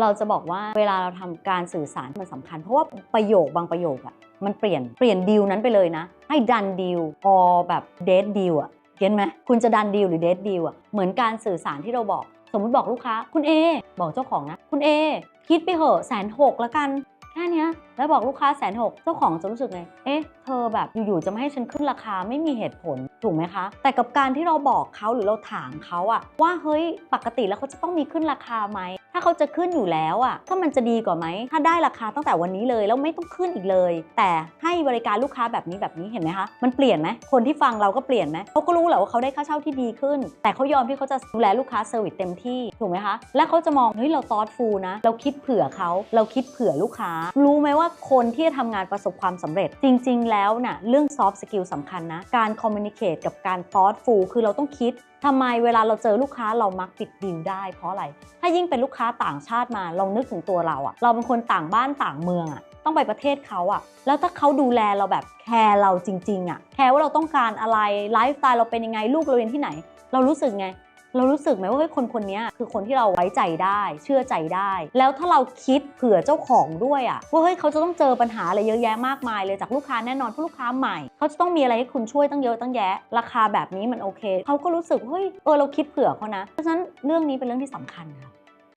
เราจะบอกว่าเวลาเราทำการสื่อสารมันสำคัญ เพราะว่าประโยคบางประโยคอะมันเปลี่ยนเปลี่ยนดีลนั้นไปเลยนะ ให้ดันดีลพอแบบเดทดีลอะเก็นไหมคุณจะดันดีลหรือเดทดีลอะเหมือนการสื่อสารที่เราบอก สมมติบอกลูกค้า คุณเอบอกเจ้าของนะ คุณเอคิดไปเหอะแสนหกละกันแค่นี้แล้วบอกลูกค้าแสนหกเจ้าของจะรู้สึกไง เอ๊ะ เธอแบบอยู่ๆจะไม่ให้ฉันขึ้นราคาไม่มีเหตุผลถูกไหมคะ แต่กับการที่เราบอกเขาหรือเราถามเขาอะว่าเฮ้ยปกติแล้วเขาจะต้องมีขึ้นราคาไหม ถ้าเขาจะขึ้นอยู่แล้วอะก็มันจะดีกว่าไหม ถ้าได้ราคาตั้งแต่วันนี้เลยแล้วไม่ต้องขึ้นอีกเลย แต่ให้บริการลูกค้าแบบนี้แบบนี้เห็นไหมคะ มันเปลี่ยนไหมคนที่ฟังเราก็เปลี่ยนไหมเขาก็รู้แหละว่าเขาได้ค่าเช่าที่ดีขึ้น แต่เขายอมที่เขาจะดูแลลูกค้าเซอร์วิสเต็มที่ถูกไหมคะ และเขาจะมองเฮ้ยเราตอดฟูนะ เราคิดเผื่อเขาเราคิดเผื่อลูกค้า รู้ไหมว่าคนที่จะทำงานประสบความสำเร็จ จริง ๆ แล้วน่ะเรื่อง soft skill สำคัญนะการคอมมิวนิเค e กับการตอดฟูคือเราต้องคิดทำไมเวลาเราเจอลูกค้าเรามักปิดดีลได้เพราะอะไรถ้ายิ่งเป็นลูกค้าต่างชาติมาลองนึกถึงตัวเราอะเราเป็นคนต่างบ้านต่างเมืองอะต้องไปประเทศเขาอะแล้วถ้าเขาดูแลเราแบบแคร์เราจริงๆอะแคร์ว่าเราต้องการอะไรไลฟ์สไตล์เราเป็นยังไงลูกเราเรียนที่ไหน เรารู้สึกไง เรารู้สึกไหมว่าเฮ้ยคนคนนี้คือคนที่เราไว้ใจได้ เชื่อใจได้ แล้วถ้าเราคิดเผื่อเจ้าของด้วยอะว่าเฮ้ยเขาจะต้องเจอปัญหาอะไรเยอะแยะมากมายเลยจากลูกค้าแน่นอนเพราะลูกค้าใหม่เขาจะต้องมีอะไรให้คุณช่วยตั้งเยอะตั้งแยะ ราคาแบบนี้มันโอเคเขาก็รู้สึกเฮ้ยเออเราคิดเผื่อเขานะเพราะฉะนั้นเรื่องนี้เป็นเรื่องที่สำคัญค่ะ